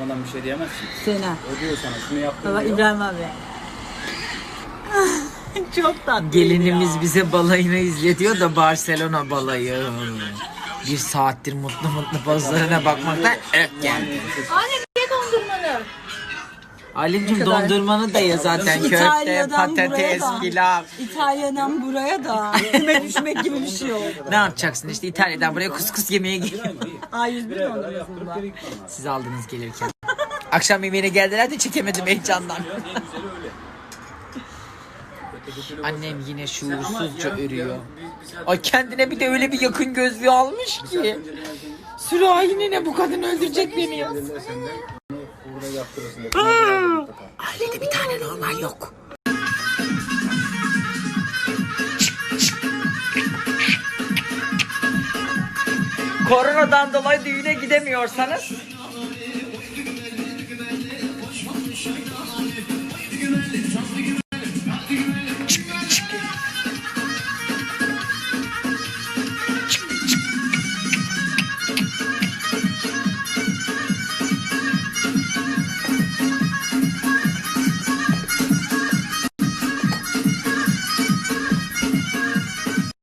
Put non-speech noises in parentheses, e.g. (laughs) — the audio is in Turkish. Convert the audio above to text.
yapmadan bir şey diyemezsin. Sena. O diyor sana şunu yaptım Baba diyor. İbrahim abi. (laughs) Çok tatlı. Gelinimiz bize balayını izletiyor da Barcelona balayı. Bir saattir mutlu mutlu pozlarına bakmaktan ökken. Anne ne dondurmanı? Alimcim Ne kadar- dondurmanı da ya zaten köfte, İtalya'dan buraya patates, da. pilav. İtalya'dan buraya da (laughs) yemek düşmek gibi bir şey oldu. Ne yapacaksın işte İtalya'dan buraya kuskus yemeye gel. A101 dondurmasında. Siz aldınız gelirken. (laughs) Akşam yemeğine geldiler de çekemedim heyecandan. Annem yine şuursuzca örüyor. Ay kendine bir de öyle bir yakın gözlüğü almış ki. Sürahi ne bu kadın öldürecek beni ya. Ailede bir tane normal yok. Koronadan dolayı düğüne gidemiyorsanız